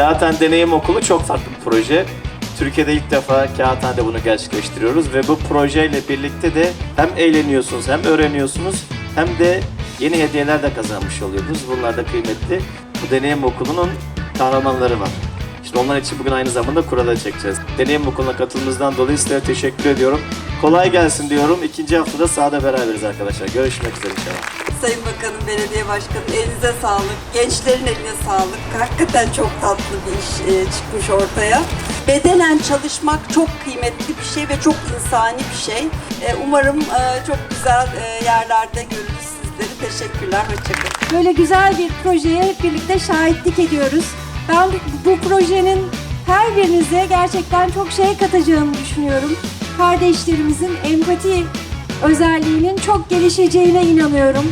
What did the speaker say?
Kağıthane Deneyim Okulu çok farklı bir proje. Türkiye'de ilk defa Kağıthane'de bunu gerçekleştiriyoruz ve bu projeyle birlikte de hem eğleniyorsunuz hem öğreniyorsunuz hem de yeni hediyeler de kazanmış oluyorsunuz. Bunlar da kıymetli. Bu Deneyim Okulu'nun kahramanları var. İşte onlar için bugün aynı zamanda kurada çekeceğiz. Deneyim Okulu'na katılımınızdan dolayı sizlere teşekkür ediyorum. Kolay gelsin diyorum. İkinci haftada sahada beraberiz arkadaşlar. Görüşmek üzere inşallah. Sayın Bakanım, Belediye Başkanım elinize sağlık. Gençlerin eline sağlık. Hakikaten çok tatlı bir iş e, çıkmış ortaya. Bedenen çalışmak çok kıymetli bir şey ve çok insani bir şey. E, umarım e, çok güzel e, yerlerde görürüz sizleri. Teşekkürler, hoşçakalın. Böyle güzel bir projeye hep birlikte şahitlik ediyoruz. Ben bu projenin her birinize gerçekten çok şey katacağını düşünüyorum. Kardeşlerimizin empati özelliğinin çok gelişeceğine inanıyorum.